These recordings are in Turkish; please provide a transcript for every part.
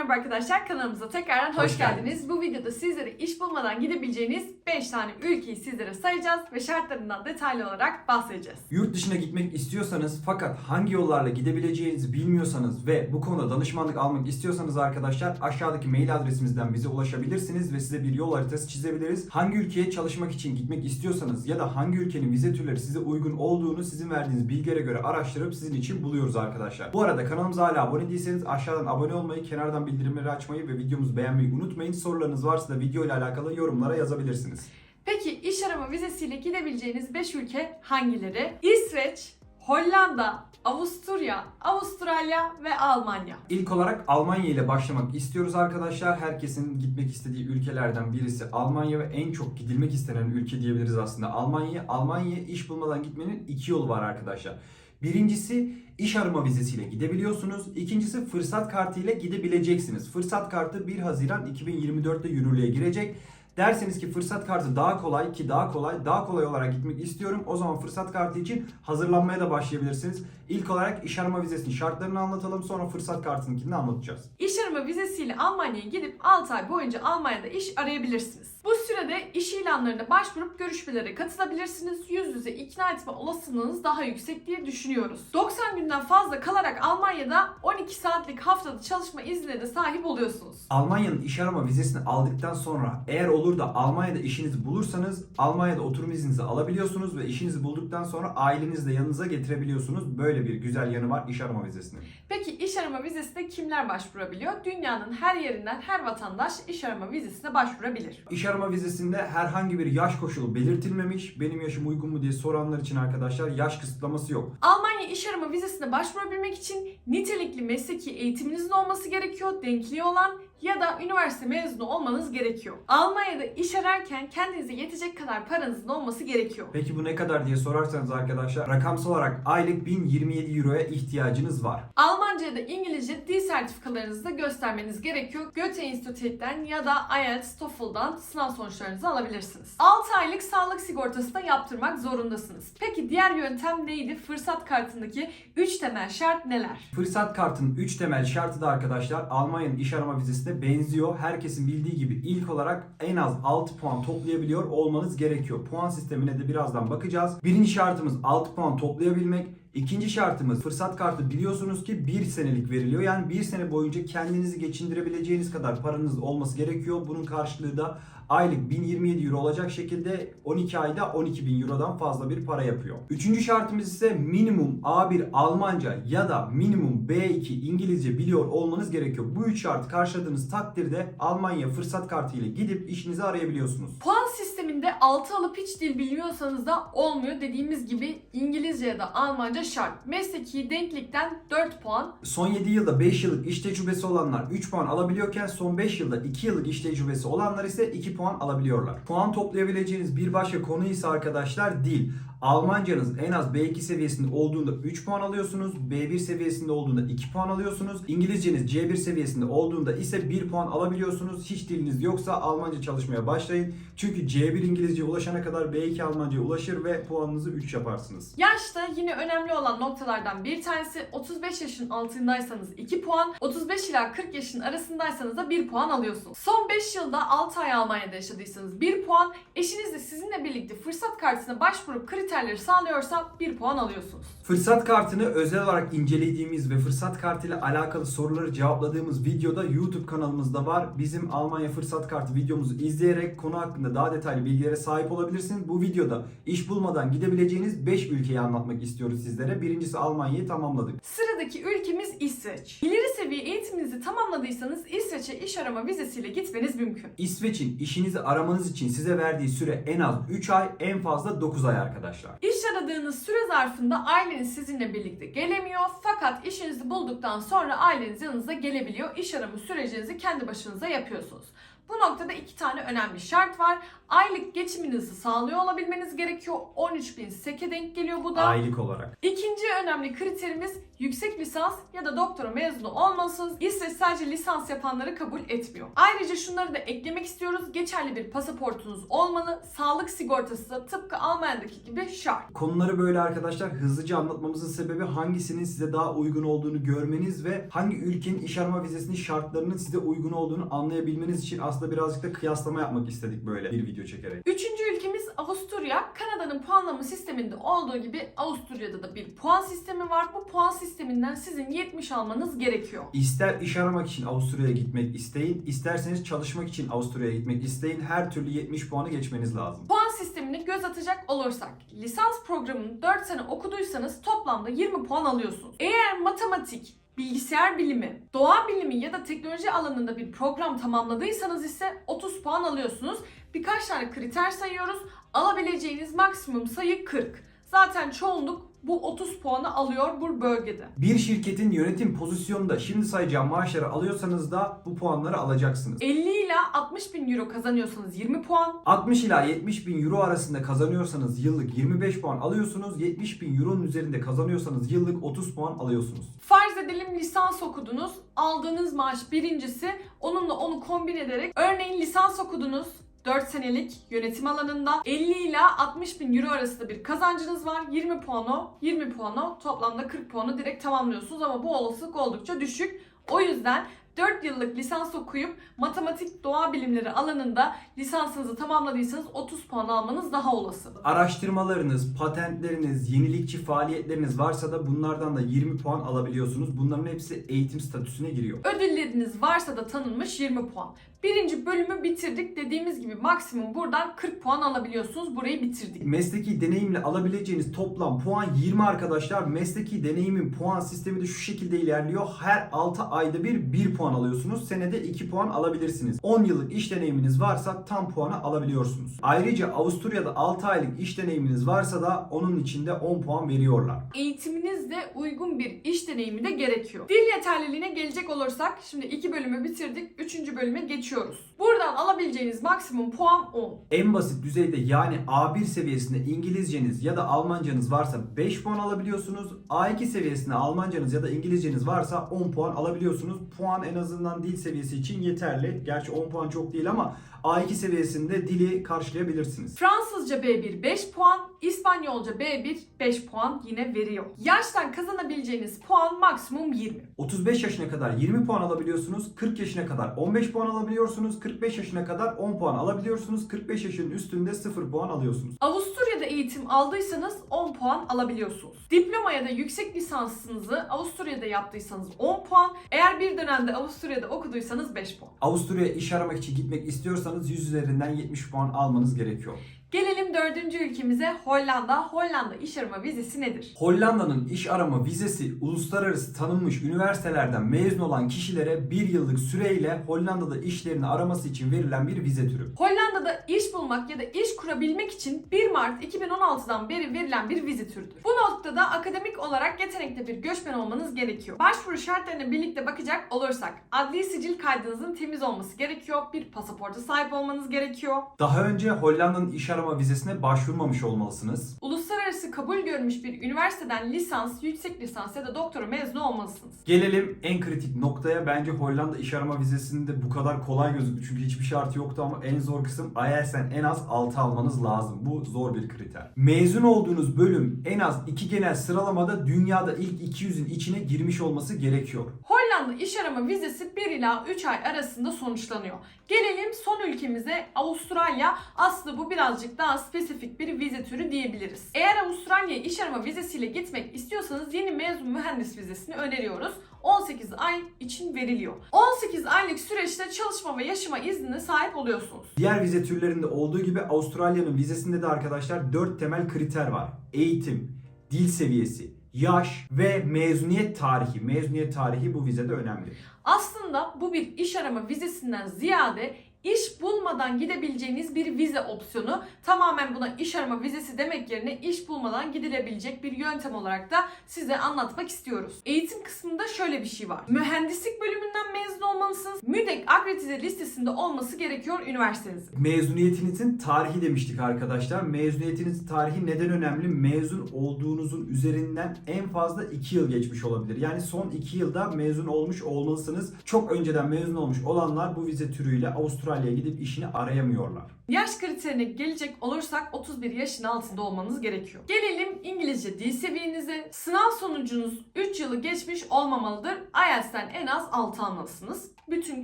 merhaba arkadaşlar. Kanalımıza tekrardan hoş, Hoş geldiniz. geldiniz. Bu videoda sizlere iş bulmadan gidebileceğiniz 5 tane ülkeyi sizlere sayacağız ve şartlarından detaylı olarak bahsedeceğiz. Yurt dışına gitmek istiyorsanız fakat hangi yollarla gidebileceğinizi bilmiyorsanız ve bu konuda danışmanlık almak istiyorsanız arkadaşlar aşağıdaki mail adresimizden bize ulaşabilirsiniz ve size bir yol haritası çizebiliriz. Hangi ülkeye çalışmak için gitmek istiyorsanız ya da hangi ülkenin vize türleri size uygun olduğunu sizin verdiğiniz bilgilere göre araştırıp sizin için buluyoruz arkadaşlar. Bu arada kanalımıza hala abone değilseniz aşağıdan abone olmayı, kenardan bildirimleri açmayı ve videomuzu beğenmeyi unutmayın. Sorularınız varsa da video ile alakalı yorumlara yazabilirsiniz. Peki iş arama vizesiyle gidebileceğiniz 5 ülke hangileri? İsveç, Hollanda, Avusturya, Avustralya ve Almanya. İlk olarak Almanya ile başlamak istiyoruz arkadaşlar. Herkesin gitmek istediği ülkelerden birisi Almanya ve en çok gidilmek istenen ülke diyebiliriz aslında. Almanya, Almanya'ya iş bulmadan gitmenin iki yolu var arkadaşlar. Birincisi iş arama vizesiyle gidebiliyorsunuz. İkincisi fırsat kartı ile gidebileceksiniz. Fırsat kartı 1 Haziran 2024'te yürürlüğe girecek. Derseniz ki fırsat kartı daha kolay ki daha kolay, daha kolay olarak gitmek istiyorum. O zaman fırsat kartı için hazırlanmaya da başlayabilirsiniz. İlk olarak iş arama vizesinin şartlarını anlatalım sonra fırsat kartınınkini anlatacağız. İş arama vizesiyle Almanya'ya gidip 6 ay boyunca Almanya'da iş arayabilirsiniz. Bu sürede iş ilanlarına başvurup görüşmelere katılabilirsiniz. Yüz yüze ikna etme olasılığınız daha yüksek diye düşünüyoruz. 90 günden fazla kalarak Almanya'da 12 saatlik haftada çalışma iznine de sahip oluyorsunuz. Almanya'nın iş arama vizesini aldıktan sonra eğer olur da Almanya'da işinizi bulursanız Almanya'da oturum izninizi alabiliyorsunuz ve işinizi bulduktan sonra ailenizi de yanınıza getirebiliyorsunuz. Böyle bir güzel yanı var iş arama vizesinin. Peki iş arama vizesine kimler başvurabiliyor? Dünyanın her yerinden her vatandaş iş arama vizesine başvurabilir. İş arama vizesinde herhangi bir yaş koşulu belirtilmemiş. Benim yaşım uygun mu diye soranlar için arkadaşlar yaş kısıtlaması yok. Almanya iş arama vizesine başvurabilmek için nitelikli mesleki eğitiminizin olması gerekiyor, denkliği olan ya da üniversite mezunu olmanız gerekiyor. Almanya'da iş ararken kendinize yetecek kadar paranızın olması gerekiyor. Peki bu ne kadar diye sorarsanız arkadaşlar rakamsal olarak aylık 1027 euroya ihtiyacınız var. Almanca ya da İngilizce dil sertifikalarınızı da göstermeniz gerekiyor. Goethe Institute'den ya da IELTS, TOEFL'dan sınav sonuçlarınızı alabilirsiniz. 6 aylık sağlık sigortası da yaptırmak zorundasınız. Peki diğer yöntem neydi? Fırsat kartındaki 3 temel şart neler? Fırsat kartının 3 temel şartı da arkadaşlar Almanya'nın iş arama vizesine benziyor. Herkesin bildiği gibi ilk olarak en az 6 puan toplayabiliyor olmanız gerekiyor. Puan sistemine de birazdan bakacağız. Birinci şartımız 6 puan toplayabilmek. İkinci şartımız fırsat kartı biliyorsunuz ki 1 senelik veriliyor. Yani 1 sene boyunca kendinizi geçindirebileceğiniz kadar paranız olması gerekiyor. Bunun karşılığı da aylık 1027 euro olacak şekilde 12 ayda 12 bin eurodan fazla bir para yapıyor. Üçüncü şartımız ise minimum A1 Almanca ya da minimum B2 İngilizce biliyor olmanız gerekiyor. Bu üç şartı karşıladığınız takdirde Almanya fırsat kartı ile gidip işinizi arayabiliyorsunuz. Puan sisteminde 6 alıp hiç dil bilmiyorsanız da olmuyor. Dediğimiz gibi İngilizce ya da Almanca şart. Mesleki denklikten 4 puan. Son 7 yılda 5 yıllık iş tecrübesi olanlar 3 puan alabiliyorken son 5 yılda 2 yıllık iş tecrübesi olanlar ise 2 puan alabiliyorlar. Puan toplayabileceğiniz bir başka konu ise arkadaşlar dil. Almancanız en az B2 seviyesinde olduğunda 3 puan alıyorsunuz. B1 seviyesinde olduğunda 2 puan alıyorsunuz. İngilizceniz C1 seviyesinde olduğunda ise 1 puan alabiliyorsunuz. Hiç diliniz yoksa Almanca çalışmaya başlayın. Çünkü C1 İngilizceye ulaşana kadar B2 Almanca'ya ulaşır ve puanınızı 3 yaparsınız. Yaşta yine önemli olan noktalardan bir tanesi 35 yaşın altındaysanız 2 puan, 35 ila 40 yaşın arasındaysanız da 1 puan alıyorsunuz. Son 5 yılda 6 ay Almanya'da yaşadıysanız 1 puan, eşiniz de sizinle birlikte fırsat kartına başvurup kriterleri sağlıyorsa 1 puan alıyorsunuz. Fırsat kartını özel olarak incelediğimiz ve fırsat kartıyla alakalı soruları cevapladığımız videoda YouTube kanalımızda var. Bizim Almanya fırsat kartı videomuzu izleyerek konu hakkında daha detaylı bilgilere sahip olabilirsiniz. Bu videoda iş bulmadan gidebileceğiniz 5 ülkeyi anlatmak istiyoruz sizlere. Birincisi Almanya'yı tamamladık. Sıradaki ülkemiz İsveç. İleri seviye eğitiminizi tamamladıysanız İsveç'e iş arama vizesiyle gitmeniz mümkün. İsveç'in işinizi aramanız için size verdiği süre en az 3 ay, en fazla 9 ay arkadaşlar. İş aradığınız süre zarfında aileniz sizinle birlikte gelemiyor fakat işinizi bulduktan sonra aileniz yanınıza gelebiliyor. İş arama sürecinizi kendi başınıza yapıyorsunuz. Bu noktada iki tane önemli şart var. Aylık geçiminizi sağlıyor olabilmeniz gerekiyor. 13.000 seke denk geliyor bu da. Aylık olarak. İkinci önemli kriterimiz yüksek lisans ya da doktora mezunu olmalısınız. İsveç sadece lisans yapanları kabul etmiyor. Ayrıca şunları da eklemek istiyoruz. Geçerli bir pasaportunuz olmalı. Sağlık sigortası da tıpkı Almanya'daki gibi şart. Konuları böyle arkadaşlar hızlıca anlatmamızın sebebi hangisinin size daha uygun olduğunu görmeniz ve hangi ülkenin iş arama vizesinin şartlarının size uygun olduğunu anlayabilmeniz için aslında birazcık da kıyaslama yapmak istedik böyle bir video çekerek. Üçüncü ülkemiz Avusturya. Kanada'nın puanlama sisteminde olduğu gibi Avusturya'da da bir puan sistemi var. Bu puan sisteminden sizin 70 almanız gerekiyor. İster iş aramak için Avusturya'ya gitmek isteyin, isterseniz çalışmak için Avusturya'ya gitmek isteyin. Her türlü 70 puanı geçmeniz lazım. Puan sistemini göz atacak olursak lisans programını 4 sene okuduysanız toplamda 20 puan alıyorsunuz. Eğer matematik, bilgisayar bilimi, doğa bilimi ya da teknoloji alanında bir program tamamladıysanız ise 30 puan alıyorsunuz. Birkaç tane kriter sayıyoruz. Alabileceğiniz maksimum sayı 40. Zaten çoğunluk bu 30 puanı alıyor bu bölgede. Bir şirketin yönetim pozisyonunda şimdi sayacağım maaşları alıyorsanız da bu puanları alacaksınız. 50 ile 60 bin euro kazanıyorsanız 20 puan, 60 ila 70 bin euro arasında kazanıyorsanız yıllık 25 puan alıyorsunuz. 70 bin euronun üzerinde kazanıyorsanız yıllık 30 puan alıyorsunuz. Farz edelim lisans okudunuz. Aldığınız maaş birincisi. Onunla onu kombin ederek örneğin lisans okudunuz. 4 senelik yönetim alanında 50 ila 60 bin euro arasında bir kazancınız var. 20 puan o, 20 puan o. Toplamda 40 puanı direkt tamamlıyorsunuz ama bu olasılık oldukça düşük. O yüzden 4 yıllık lisans okuyup matematik doğa bilimleri alanında lisansınızı tamamladıysanız 30 puan almanız daha olası. Araştırmalarınız, patentleriniz, yenilikçi faaliyetleriniz varsa da bunlardan da 20 puan alabiliyorsunuz. Bunların hepsi eğitim statüsüne giriyor. Ödülleriniz varsa da tanınmış 20 puan. Birinci bölümü bitirdik. Dediğimiz gibi maksimum buradan 40 puan alabiliyorsunuz. Burayı bitirdik. Mesleki deneyimle alabileceğiniz toplam puan 20 arkadaşlar. Mesleki deneyimin puan sistemi de şu şekilde ilerliyor. Her 6 ayda bir 1 puan alıyorsunuz. Senede 2 puan alabilirsiniz. 10 yıllık iş deneyiminiz varsa tam puanı alabiliyorsunuz. Ayrıca Avusturya'da 6 aylık iş deneyiminiz varsa da onun içinde 10 puan veriyorlar. Eğitiminizde uygun bir iş deneyimi de gerekiyor. Dil yeterliliğine gelecek olursak şimdi iki bölümü bitirdik. Üçüncü bölüme geçiyoruz içiyoruz. Burada Buradan alabileceğiniz maksimum puan 10. En basit düzeyde yani A1 seviyesinde İngilizceniz ya da Almancanız varsa 5 puan alabiliyorsunuz. A2 seviyesinde Almancanız ya da İngilizceniz varsa 10 puan alabiliyorsunuz. Puan en azından dil seviyesi için yeterli. Gerçi 10 puan çok değil ama A2 seviyesinde dili karşılayabilirsiniz. Fransızca B1 5 puan, İspanyolca B1 5 puan yine veriyor. Yaştan kazanabileceğiniz puan maksimum 20. 35 yaşına kadar 20 puan alabiliyorsunuz. 40 yaşına kadar 15 puan alabiliyorsunuz. 45 yaşına kadar 10 puan alabiliyorsunuz. 45 yaşın üstünde 0 puan alıyorsunuz. Avusturya'da eğitim aldıysanız 10 puan alabiliyorsunuz. Diploma ya da yüksek lisansınızı Avusturya'da yaptıysanız 10 puan. Eğer bir dönemde Avusturya'da okuduysanız 5 puan. Avusturya'ya iş aramak için gitmek istiyorsanız 100 üzerinden 70 puan almanız gerekiyor. Gelelim dördüncü ülkemize Hollanda. Hollanda iş arama vizesi nedir? Hollanda'nın iş arama vizesi uluslararası tanınmış üniversitelerden mezun olan kişilere bir yıllık süreyle Hollanda'da işlerini araması için verilen bir vize türü. Hollanda'da iş bulmak ya da iş kurabilmek için 1 Mart 2016'dan beri verilen bir vize türüdür. Bu noktada akademik olarak yetenekli bir göçmen olmanız gerekiyor. Başvuru şartlarına birlikte bakacak olursak adli sicil kaydınızın temiz olması gerekiyor. Bir pasaporta sahip olmanız gerekiyor. Daha önce Hollanda'nın iş arama vizesine başvurmamış olmalısınız. Uluslararası kabul görmüş bir üniversiteden lisans, yüksek lisans ya da doktora mezunu olmalısınız. Gelelim en kritik noktaya. Bence Hollanda iş arama vizesinde bu kadar kolay gözüktü. Çünkü hiçbir şartı yoktu ama en zor kısım IELTS'ten en az 6 almanız lazım. Bu zor bir kriter. Mezun olduğunuz bölüm en az 2 genel sıralamada dünyada ilk 200'ün içine girmiş olması gerekiyor. Hollanda iş arama vizesi 1 ila 3 ay arasında sonuçlanıyor. Gelelim son ülkemize Avustralya. Aslında bu birazcık daha spesifik bir vize türü diyebiliriz. Eğer Avustralya'ya iş arama vizesiyle gitmek istiyorsanız yeni mezun mühendis vizesini öneriyoruz. 18 ay için veriliyor. 18 aylık süreçte çalışma ve yaşama iznine sahip oluyorsunuz. Diğer vize türlerinde olduğu gibi Avustralya'nın vizesinde de arkadaşlar 4 temel kriter var. Eğitim, dil seviyesi, yaş ve mezuniyet tarihi. Mezuniyet tarihi bu vizede önemli. Aslında bu bir iş arama vizesinden ziyade iş bulmadan gidebileceğiniz bir vize opsiyonu. Tamamen buna iş arama vizesi demek yerine iş bulmadan gidilebilecek bir yöntem olarak da size anlatmak istiyoruz. Eğitim kısmında şöyle bir şey var. Mühendislik bölümünden mezun olmalısınız. MÜDEK akredite listesinde olması gerekiyor üniversitenizin. Mezuniyetinizin tarihi demiştik arkadaşlar. Mezuniyetinizin tarihi neden önemli? Mezun olduğunuzun üzerinden en fazla 2 yıl geçmiş olabilir. Yani son 2 yılda mezun olmuş olmalısınız. Çok önceden mezun olmuş olanlar bu vize türüyle Avustralya'ya gidip işini arayamıyorlar. Yaş kriterine gelecek olursak 31 yaşın altında olmanız gerekiyor. Gelelim İngilizce dil seviyenize. Sınav sonucunuz 3 yılı geçmiş olmamalıdır. IELTS'ten en az 6 almalısınız. Bütün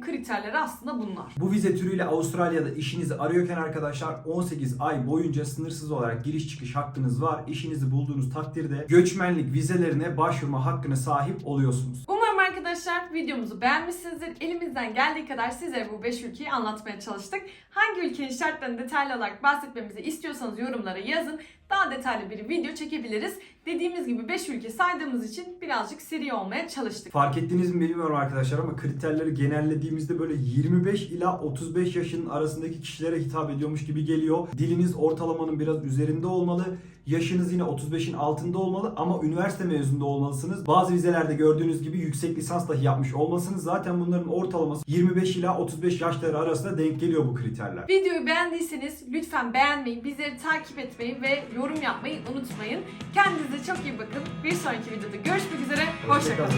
kriterleri aslında bunlar. Bu vize türüyle Avustralya'da işinizi arıyorken arkadaşlar 18 ay boyunca sınırsız olarak giriş çıkış hakkınız var. İşinizi bulduğunuz takdirde göçmenlik vizelerine başvurma hakkına sahip oluyorsunuz. Umarım arkadaşlar videomuzu beğenmişsinizdir. Elimizden geldiği kadar sizlere bu 5 ülkeyi anlatmaya çalıştık. Hangi ülkenin şartlarını detaylı olarak bahsetmemizi istiyorsanız yorumlara yazın. Daha detaylı bir video çekebiliriz. Dediğimiz gibi 5 ülke saydığımız için birazcık seri olmaya çalıştık. Fark ettiniz mi bilmiyorum arkadaşlar ama kriterleri genellediğimizde böyle 25 ila 35 yaşın arasındaki kişilere hitap ediyormuş gibi geliyor. Diliniz ortalamanın biraz üzerinde olmalı. Yaşınız yine 35'in altında olmalı ama üniversite mezununda olmalısınız. Bazı vizelerde gördüğünüz gibi yüksek lisans dahi yapmış olmalısınız. Zaten bunların ortalaması 25 ila 35 yaşları arasında denk geliyor bu kriterler. Videoyu beğendiyseniz lütfen beğenmeyi, bizleri takip etmeyi ve yorum yapmayı unutmayın. Kendinize çok iyi bakın. Bir sonraki videoda görüşmek üzere. Hoşçakalın.